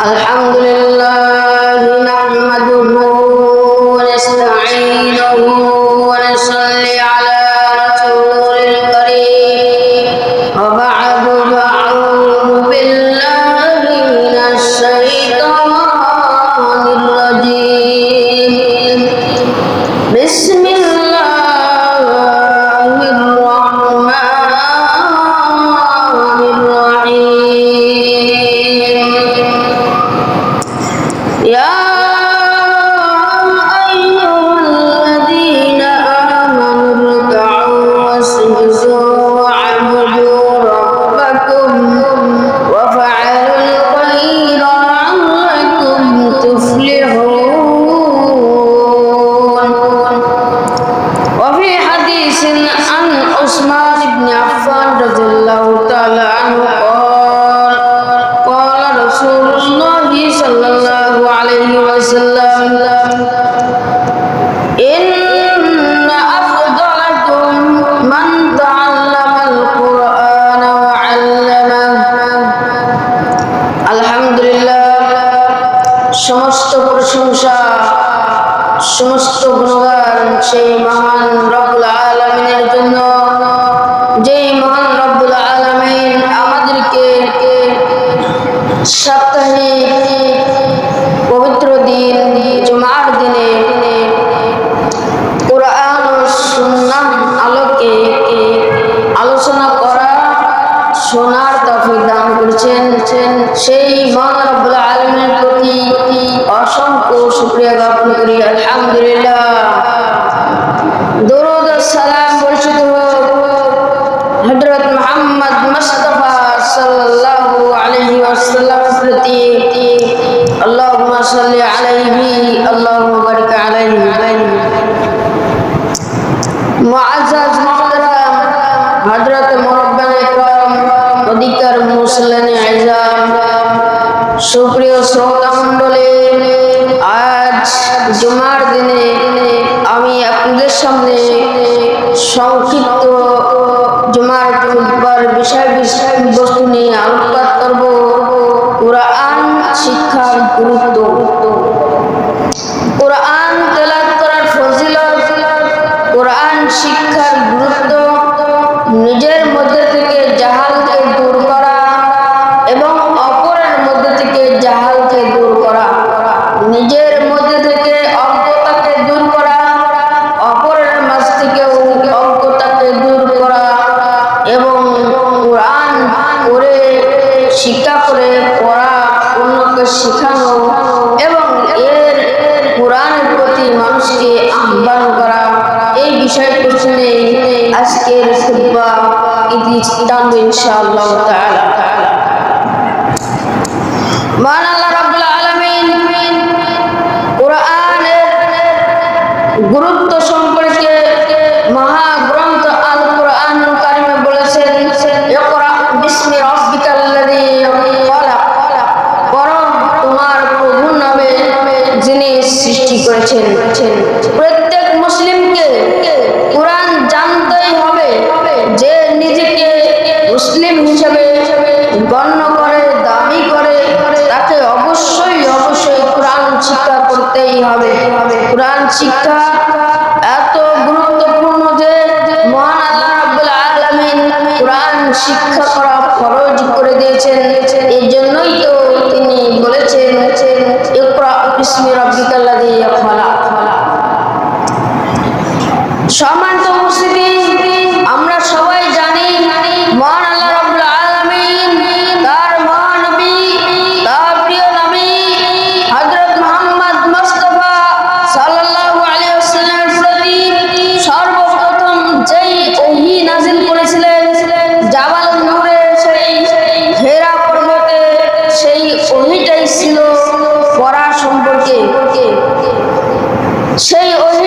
الحمد لله نحمده ونستعينه ونصلي على رسول الكريم. وبعد সমস্ত প্রশংসা, সমস্ত গুণগান সেই মহান রব্বুল আলমিনের জন্য। যেই মহান রব্বুল আলমিন আমাদেরকে সাপ্তাহিক পবিত্র দিন দিনে কোরআন আলোচনা করা করেছেন। সেই মহান আলমের প্রতি অসংখ্য শুক্রিয়া জ্ঞাপন করি। আলহামদুলিল্লাহ। সুপ্রিয় শ্রোতা মণ্ডলী আজ জুমার দিনে আমি আপনাদের সামনে সংক্ষিপ্ত জুমার খুতবার বিষয় বিষয় বস্তু নিয়ে আলোকপাত করব। কোরআন শিক্ষার গুরুত্ব। কোরআন তেলাত করার ফজিলত, কোরআন শিক্ষার গুরুত্ব নিজের মধ্যে শিক্ষা করে পড়া অন্যকে শেখানো এবং এর কোরআনের প্রতি মানুষকে আহ্বান করা, এই বিষয় প্রশ্নে আজকের টানবে ইনশাআল্লাহ তাআলা। রাব্বুল আলামিন কোরআনের গুরুত্ব করেছেন। প্রত্যেক মুসলিমকে কোরআন জানতেই হবে যে নিজেকে মুসলিম হিসেবে গণ্য করে, দাবি করে, তাকে অবশ্যই অবশ্যই কোরআন শিক্ষা করতেই হবে। কোরআন শিক্ষা এত গুরুত্বপূর্ণ যে মহান আল্লাহ রাব্বুল আলামিন কোরআন শিক্ষা করা Che,